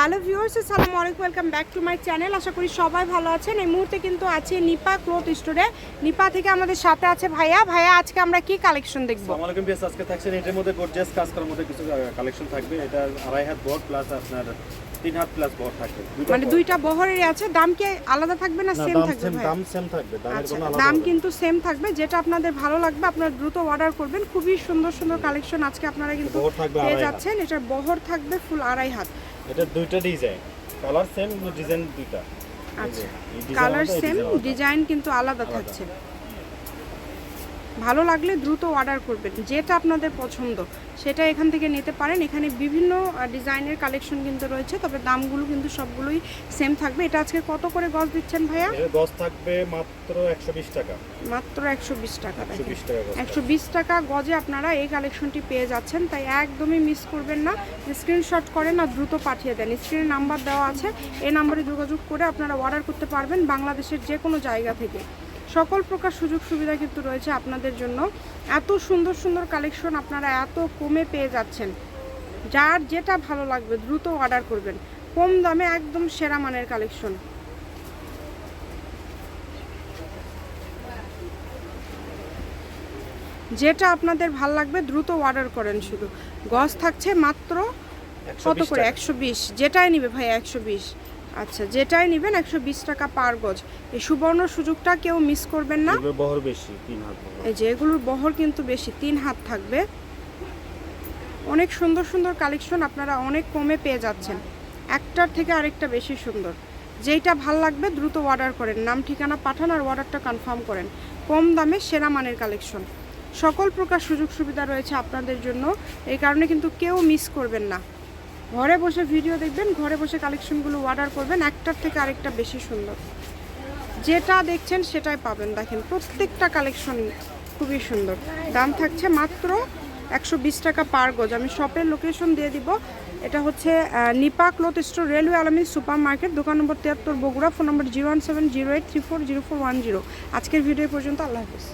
Hello viewers, আসসালামু আলাইকুম, welcome back to my channel. আশা করি সবাই ভালো আছেন। এই মুহূর্তে কিন্তু আছে নিপা ক্লোথ স্টোরে। নিপা থেকে আমাদের সাথে আছে ভাইয়া। ভাইয়া, আজকে আমরা কি কালেকশন দেখব? আসসালামু আলাইকুম ভিউয়ার্স, আজকে থাকছেন এটার মধ্যে গর্জিয়াস কাজ করার মধ্যে কিছু কালেকশন থাকবে। এটা আড়াই হাত বড় প্লাস আপনার তিন হাত প্লাস বড় থাকবে। মানে দুইটা বহরের আছে দাম কি আলাদা থাকবে না সেম থাকবে ভাই? দাম সেম থাকবে আচ্ছা দাম কিন্তু সেম থাকবে যেটা আপনাদের ভালো লাগবে আপনারা দ্রুত অর্ডার করবেন। খুবই সুন্দর সুন্দর কালেকশন আজকে আপনারা কিন্তু পেয়ে যাচ্ছেন। এটার বহর থাকবে ফুল আড়াই হাত। এটা দুইটা ডিজাইন কালার সেম ডিজাইন দুইটা। আচ্ছা কালার সেম ডিজাইন কিন্তু আলাদা। থাকছে। ভালো লাগলে দ্রুত অর্ডার করবেন। যেটা আপনাদের পছন্দ সেটা এখান থেকে নিতে পারেন। এখানে বিভিন্ন ডিজাইনের কালেকশন কিন্তু রয়েছে তবে দামগুলো কিন্তু সবগুলোই সেম থাকবে। এটা আজকে কত করে গজ দিচ্ছেন ভাইয়া? গজ থাকবে মাত্র 120 টাকা। মাত্র একশো বিশ টাকা 120 টাকা গজ একশো বিশ টাকা গজে আপনারা এই কালেকশনটি পেয়ে যাচ্ছেন তাই একদমই মিস করবেন না। স্ক্রিনশট করেন আর দ্রুত পাঠিয়ে দেন। স্ক্রিনে নাম্বার দেওয়া আছে এই নাম্বারে যোগাযোগ করে আপনারা অর্ডার করতে পারবেন বাংলাদেশের যে কোনো জায়গা থেকে। সকল প্রকার সুযোগ সুবিধা কিন্তু রয়েছে আপনাদের জন্য। এত সুন্দর সুন্দর কালেকশন আপনারা এত কমে পেয়ে যাচ্ছেন। যার যেটা ভালো লাগবে দ্রুত অর্ডার করবেন। কম দামে একদম সেরা মানের কালেকশন যেটা আপনাদের ভালো লাগবে দ্রুত অর্ডার করেন শুধু। গজ থাকছে মাত্র কত করে? একশো বিশ। যেটাই নিবে ভাই একশো বিশ। আচ্ছা যেটাই নেবেন একশো বিশ টাকা পার গজ। এই সুবর্ণ সুযোগটা কেউ মিস করবেন না। বহর বেশি তিন হাত এই যে এগুলোর বহর কিন্তু বেশি তিন হাত থাকবে। অনেক সুন্দর সুন্দর কালেকশন আপনারা অনেক কমে পেয়ে যাচ্ছেন। একটার থেকে আরেকটা বেশি সুন্দর। যেইটা ভালো লাগবে দ্রুত অর্ডার করেন। নাম ঠিকানা পাঠান আর অর্ডারটা কনফার্ম করেন। কম দামে সেরা মানের কালেকশন। সকল প্রকার সুযোগ সুবিধা রয়েছে আপনাদের জন্য। এই কারণে কিন্তু কেউ মিস করবেন না। ঘরে বসে ভিডিও দেখবেন, ঘরে বসে কালেকশনগুলো অর্ডার করবেন, একটার থেকে আরেকটা বেশি সুন্দর। যেটা দেখছেন সেটাই পাবেন। দেখেন, প্রত্যেকটা কালেকশন খুবই সুন্দর। দাম থাকছে মাত্র একশো বিশ টাকা পার গজ। আমি শপের লোকেশন দিয়ে দিব। এটা হচ্ছে Nipa cloth store railway Alamin super market দোকান নম্বর তিয়াত্তর Bogura phone number one seven zero eight three four zero four one zero আজকের ভিডিও পর্যন্ত, আল্লাহ হাফিজ।